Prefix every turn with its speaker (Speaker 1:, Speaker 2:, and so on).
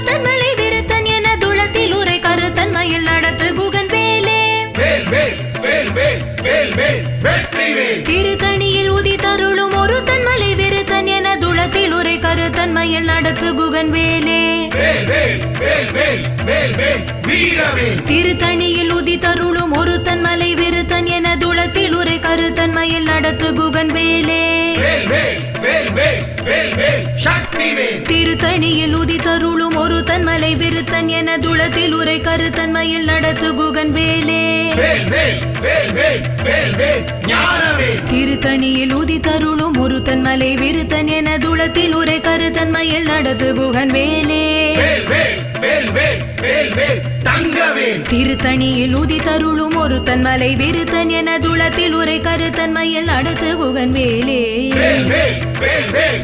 Speaker 1: ஒருத்தன் மலை விருத்தன் என துளத்தில் உரை கருத்தன் மயில் நடத்து குகன் வேலே
Speaker 2: வேல் வேல் வேல் வேல் வேல் வேல் வெற்றி வேல்
Speaker 1: திருத்தணியில் உதித்தருளும் ஒருத்தன் மலை விருத்தன் என துளத்தில் உரை கருத்தன் மயில் நடத்து குகன் வேலே
Speaker 2: வேல் வேல் வேல் வேல் வேல் வேல் வீரவேல்
Speaker 1: திருத்தணியில் உதித்தருளும் ஒருத்தன் மலை விருத்தன் என துளத்தில் உரை கருத்தன் மயில் நடத்து குகன் வேலே
Speaker 2: வேல் வேல் வேல் வேல் வேல் வேல் சக்தி வேல்
Speaker 1: திருத்தணியில் உதித்தருளும் ஒருத்தன் மலை விருத்தன் என துளத்தில் உரை கருத்தன் மயில் நடத்து குகன் வேலே திருத்தணியில் உதித்தருளும் ஒருத்தன் மலை விருத்தன் என துளத்தில் உரை கருத்தன் மயில் நடத்து குகன் வேலே திருத்தணியில் உதித்தருளும் ஒருத்தன் மலை விருத்தன் என துளத்தில் உரை கருத்தன் மயில் நடத்து குகன் வேலே
Speaker 2: வேல் வேல் வேல்